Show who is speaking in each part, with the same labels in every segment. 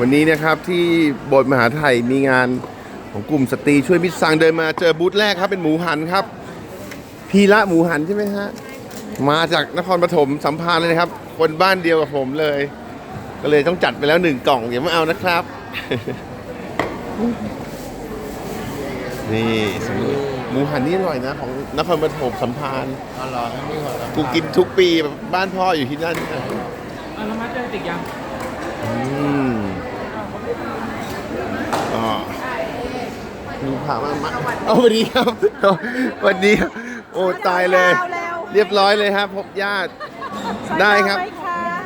Speaker 1: วันนี้นะครับที่โบสถ์มหาไทยมีงานของกลุ่มสตรีช่วยมิตรสังเดินมาเจอบูธแรกครับเป็นหมูหันครับ พีระหมูหันใช่ไหมฮะมาจากนครปฐมสัมภาษณ์เลยนะครับ คนบ้านเดียวกับผมเลย ก็เลยต้องจัดไปแล้วหนึ่งกล่องอย่ามาเอานะครับ นี่สมมุติหมูหันนี่อร่อยนะ ของนครปฐมสัมพันธ์
Speaker 2: อร่อยทั้งนี้หมดแล้ว
Speaker 1: กูกินทุกปีแบบบ้านพ่ออยู่ที่นั่นนะ
Speaker 3: อะแล้วมัดเจอติกยัง
Speaker 1: อืมอ๋อดู ผ่ามามาเอาสวัสดีครับสวัสดีครับโอ้ตายเลย เรียบร้อยเลยครับพบญาติได้ครับ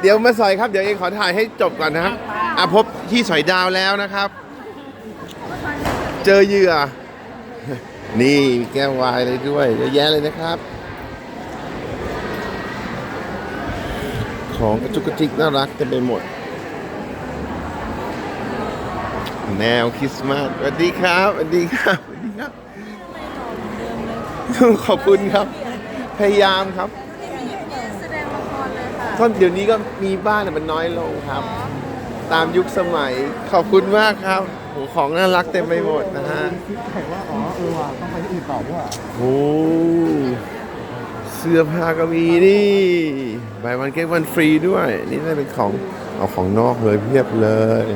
Speaker 1: เดี๋ยวมาสอยครับเดี๋ยวเองขอถ่ายให้จบก่อนนะครับอะพบที่สอยดาวแล้วนะครับ เจอเหยื่อ นี่มีแก้ววายเลยด้วยเยอะแยะเลยนะครับ ของกระจุกกระจิกน่ารักเต็มไปหมด แนวคริสต์มาสสวัสดีครับสวัสดีครับสวัสดีครับ ขอบคุณครับ พยายามครับ
Speaker 4: แสดงละครเลยค่ะ
Speaker 1: ต้นเดี๋ยวนี้ก็มีบ้านแต่มันน้อยลงครับ ตามยุคสมัย ขอบคุณมากครับโหของน่ารักเต็มไปหมดนะฮะ
Speaker 2: คิดใจว่า อ๋อ เออว่ะต้องไปที่อื่นต่อด้วย
Speaker 1: โอ้เสื้อผ้าก็มีนี่บายวันเก็ตวันฟรีด้วย นี่น่าเป็นของ เอาของนอกเลยเพียบเลย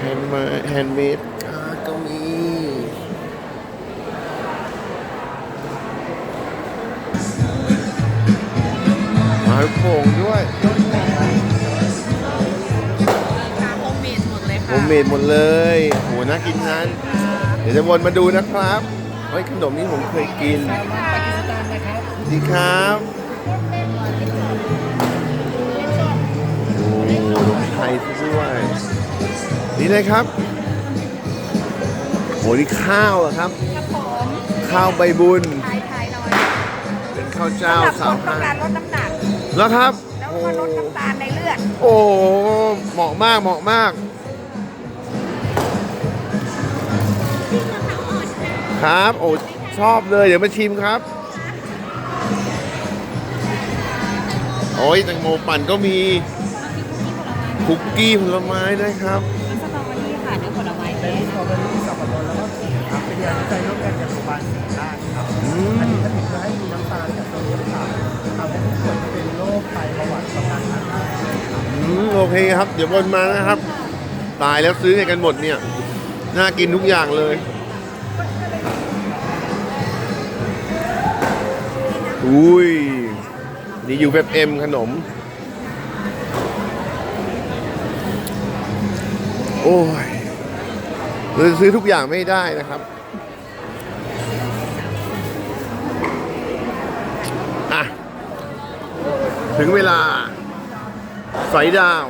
Speaker 1: แฮนด์มาแฮนด์เมดก็มีมาลูกโป่งด้วย
Speaker 4: ค่ะโฮมเมดหมดเลย
Speaker 1: โฮ
Speaker 4: ค่ะ
Speaker 1: มเมดหมดเลยโหน่ากินนั้น เดี๋ยวจะวนมาดูนะครับเฮ้ยขนมนี้ผมเคยกิน
Speaker 2: ปากีสถานนะครับ
Speaker 1: สวัสดีครับโอ้ขนมไทยด้วย นี่เลยครับโหนี่ข้าวเหรอะครับ
Speaker 4: ครับผม
Speaker 1: ข้าวใบบุญ
Speaker 4: ถ่ายถ่ายหน่อย
Speaker 1: เป็นข้าวเจ้า
Speaker 4: สำหรับค
Speaker 1: สานม
Speaker 4: ต้อง
Speaker 1: พัน
Speaker 4: การลดน้ำหนัก
Speaker 1: แล้วครับ
Speaker 4: แล้ว
Speaker 1: โอ้
Speaker 4: ก็ลดน้ำตาลในเลือด
Speaker 1: โอ้เหมาะมากเหมาะมาก ครับ โอ้ชอบเลย เดี๋ยวมาชิมครับ โอ้ยแตงโมปั่นก็มีคุกกี้ผลไม้ด้วยครับ
Speaker 4: ค่ะเนื้อผลไม้
Speaker 2: เป็นสตรอเบอรี่สับปะรดแล้วก็ขิงครับเป็นยาใจร่วมกันกับโรงพยาบาลศรีราชครับ
Speaker 1: อั
Speaker 2: นนี้ถ้าถึงจะให้มีน้ำตาลกับโซเดียมต่ำทำให้ผู้ป่วยที่เป็นโรคไตเบาหวานต้องการทานได้
Speaker 1: อืมโอเคครับ เดี๋ยววนมานะครับ ตายแล้วซื้อให้กันหมดเนี่ย น่ากินทุกอย่างเลย อุ้ย นี่อยู่แบบเอ็มขนม โอ้ย เราจะซื้อทุกอย่างไม่ได้นะครับ อะ ถึงเวลา สอยดาว